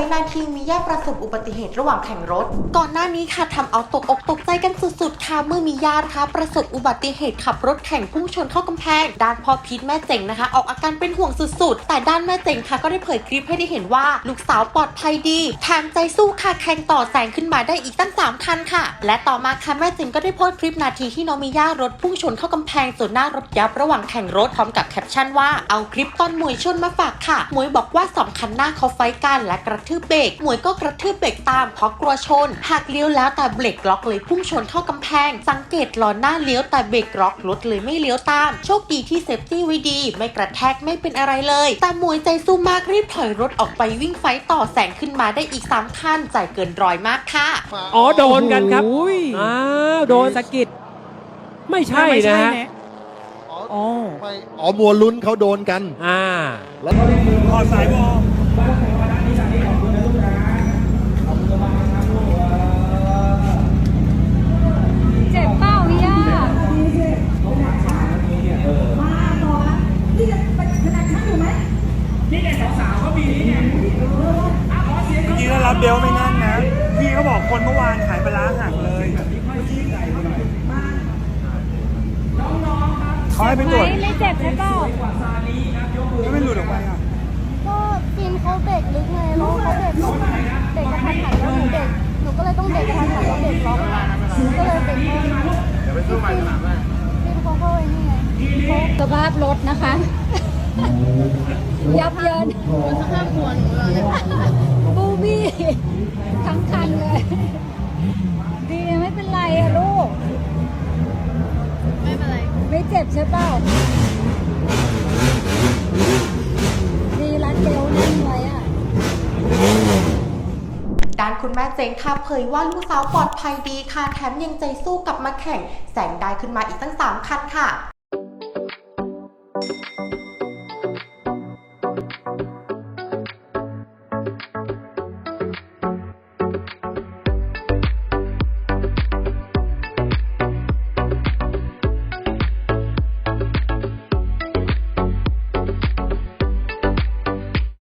ยนาทีมีญาติประสบอุบัติเหตุระหว่างแข่งรถ ก่อนหน้านี้ค่ะทำเอาตกอกตกใจกันสุดๆ ค่ะเมื่อมีญาติค่ะประสบอุบัติเหตุขับรถแข่งพุ่งชนเข้ากำแพง ด้านพ่อพีทแม่เจ๋งนะคะ ออกอาการเป็นห่วงสุดๆ แต่ด้านแม่เจ๋งค่ะก็ได้เผยคลิปให้ได้เห็นว่า ลูกสาวปลอดภัยดีแถมใจสู้ค่ะแข่งต่อแซงขึ้นมาได้อีกตั้งสามคันค่ะ และต่อมาค่ะแม่เจ๋งก็ได้โพสต์คลิปนาทีที่น้องมีย่ารถพุ่งชนเข้ากำแพงส่วนหน้ารถยับระหว่างแข่งรถพร้อมกับแคปชั่นว่าเอาคลิปตอนมวยชนมาฝากค่ะมวยบอกว่าสองคันหน้าเขาไฟกันและกระทืบเบรกหมวยก็กระทืบเบรกตามเพราะกลัวชน หากเลี้ยวแล้วแต่เบรกล็อกเลยพุ่งชนเข้ากำแพง สังเกตล้อหน้าเลี้ยวแต่เบรกล็อกรถเลยไม่เลี้ยวตาม โชคดีที่เซฟตี้ไว้ดี ไม่กระแทกไม่เป็นอะไรเลย แต่หมวยใจสู้มากรีบถอยรถออกไปวิ่งไฟท์ต่อแสงขึ้นมาได้อีกสามคันใจเกินร้อยมากค่ะ อ๋อโดนกันครับโอ้ยอ้าวโดนสะกิดไม่ใช่ไม่นะใช่ฮะนะอ๋ออ๋อไม่อ๋อมัวลุ้นเขาโดนกัน อ่า แล้วขอสายวอล เจ็บเป้าย่า เมื่อกี้ก็รับ เบลไม่นั่นนะ พี่เขาบอกคนเมื่อวานขายปลาร้าหักเลยเขาให้ไปตรวจไม่ไม่เจ็บใช่เปล่าแล้วไม่หลุดออกไปอะก็ฟินเขาเบรกลึกไงแล้วเขาเบรกล็อกเบรกกระทันหันแล้วหนูเบรกหนูก็เลยต้องเบรกกระทันหันแล้วเบรกล็อกหนูก็เลยเบรกเพิ่มเดี๋ยวไปสู้ใหม่สนามแม่ฟินเขาก็ไอ้นี่ไงสภาพรถนะคะ ยับเยินสภาพหัวหนูเลยบูบี้ ทั้งคันเลย ดีนะไม่เป็นไรอะลูก ไม่เป็นไร ไม่เจ็บใช่เปล่า ดีรัดเบลนั่นไว้อะ ด้านคุณแม่เจงค่ะเผยว่าลูกสาวปลอดภัยดีค่ะ แถมยังใจสู้กลับมาแข่ง แสงได้ขึ้นมาอีกตั้ง 3 คันค่ะ